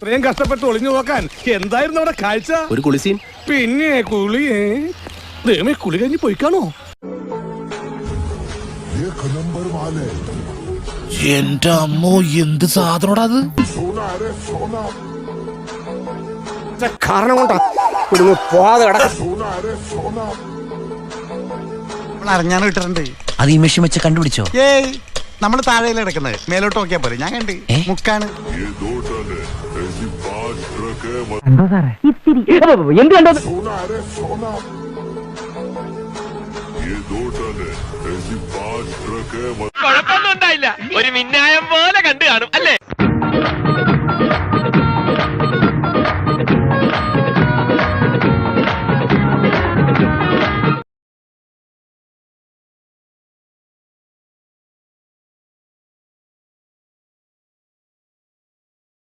ഇത്രയും കഷ്ടപ്പെട്ട് ഒളിഞ്ഞു നോക്കാൻ എന്തായിരുന്നു അവിടെ കാഴ്ച? ഒരു കുളിസീൻ. പിന്നെ കുളി ദൈവമേ കുളി കഴിഞ്ഞ് പോയിക്കാണോ? എന്റെ അമ്മോ എന്ത് സാധനോടാ അത്? കാരണം കൊണ്ടാ കുടുങ്ങി പോവാതെ കിടക്കാൻ അറിഞ്ഞാണ് അത് ഈ മെഷീൻ വെച്ച് കണ്ടുപിടിച്ചോ? ഏയ് നമ്മൾ താഴെ കിടക്കുന്നത്. മേലോട്ട് നോക്കിയാ പോലെ ഞാൻ കണ്ട്. മുക്കാണ്. ഉണ്ടായില്ല ഒരു മിന്നായം പോലെ കണ്ടു കാണും അല്ലേ?